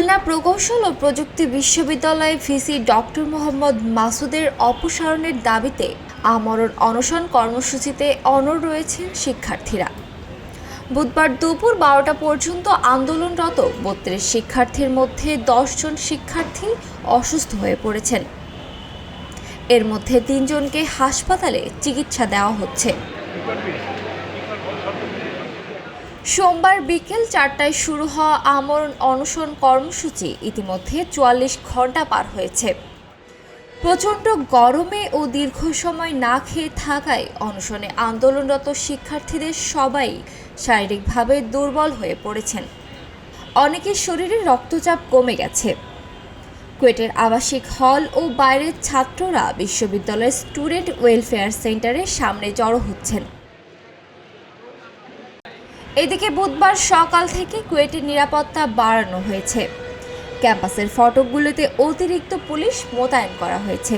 খুলনা প্রকৌশল ও প্রযুক্তি বিশ্ববিদ্যালয়ে ভিসি ডক্টর মোহাম্মদ মাসুদের অপসারণের দাবিতে আমরণ অনশন কর্মসূচিতে অনড় রয়েছেন শিক্ষার্থীরা। বুধবার দুপুর বারোটা পর্যন্ত আন্দোলনরত বত্রিশ শিক্ষার্থীর মধ্যে দশজন শিক্ষার্থী অসুস্থ হয়ে পড়েছেন। এর মধ্যে তিনজনকে হাসপাতালে চিকিৎসা দেওয়া হচ্ছে। সোমবার বিকেল চারটায় শুরু হওয়া আমরণ অনশন কর্মসূচি ইতিমধ্যে চুয়াল্লিশ ঘণ্টা পার হয়েছে। প্রচণ্ড গরমে ও দীর্ঘ সময় না খেয়ে থাকায় অনশনে আন্দোলনরত শিক্ষার্থীদের সবাই শারীরিকভাবে দুর্বল হয়ে পড়েছেন। অনেকের শরীরে রক্তচাপ কমে গেছে। কুয়েটের আবাসিক হল ও বাইরের ছাত্ররা বিশ্ববিদ্যালয়ের স্টুডেন্ট ওয়েলফেয়ার সেন্টারের সামনে জড়ো হচ্ছেন। এদিকে বুধবার সকাল থেকে কুয়েটের নিরাপত্তা বাড়ানো হয়েছে। ক্যাম্পাসের ফটকগুলোতে অতিরিক্ত পুলিশ মোতায়েন করা হয়েছে।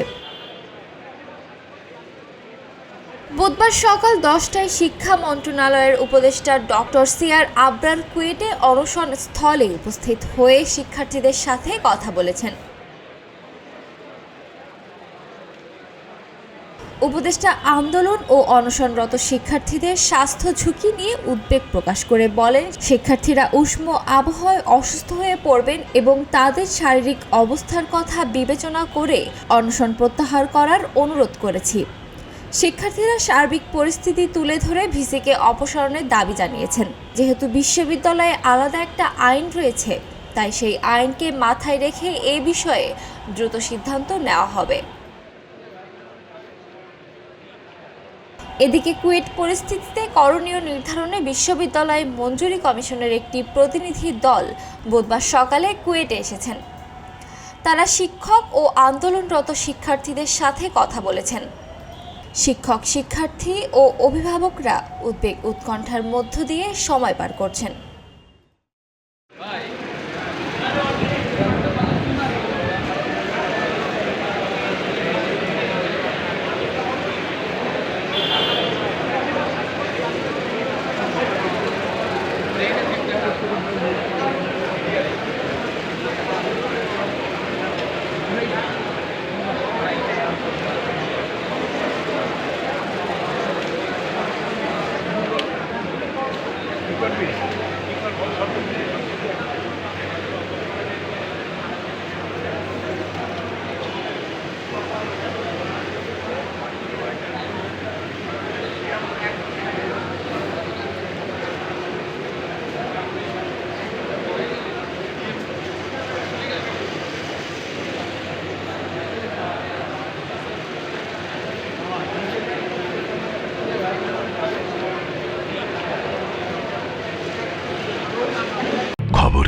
বুধবার সকাল দশটায় শিক্ষা মন্ত্রণালয়ের উপদেষ্টা ডক্টর সিআর আবরার কুয়েটে অনশন স্থলে উপস্থিত হয়ে শিক্ষার্থীদের সাথে কথা বলেছেন। উপদেষ্টা আন্দোলন ও অনশনরত শিক্ষার্থীদের স্বাস্থ্য ঝুঁকি নিয়ে উদ্বেগ প্রকাশ করে বলেন, শিক্ষার্থীরা উষ্ণ আবহাওয়ায় অসুস্থ হয়ে পড়বেন এবং তাদের শারীরিক অবস্থার কথা বিবেচনা করে অনশন প্রত্যাহার করার অনুরোধ করেছি। শিক্ষার্থীরা সার্বিক পরিস্থিতি তুলে ধরে ভিসিকে অপসারণের দাবি জানিয়েছেন। যেহেতু বিশ্ববিদ্যালয়ে আলাদা একটা আইন রয়েছে, তাই সেই আইনকে মাথায় রেখে এ বিষয়ে দ্রুত সিদ্ধান্ত নেওয়া হবে। এদিকে কুয়েট পরিস্থিতিতে করণীয় নির্ধারণে বিশ্ববিদ্যালয় মঞ্জুরি কমিশনের একটি প্রতিনিধি দল বুধবার সকালে কুয়েটে এসেছেন। তারা শিক্ষক ও আন্দোলনরত শিক্ষার্থীদের সাথে কথা বলেছেন। শিক্ষক, শিক্ষার্থী ও অভিভাবকরা উদ্বেগ উৎকণ্ঠার মধ্য দিয়ে সময় পার করছেন। করবি?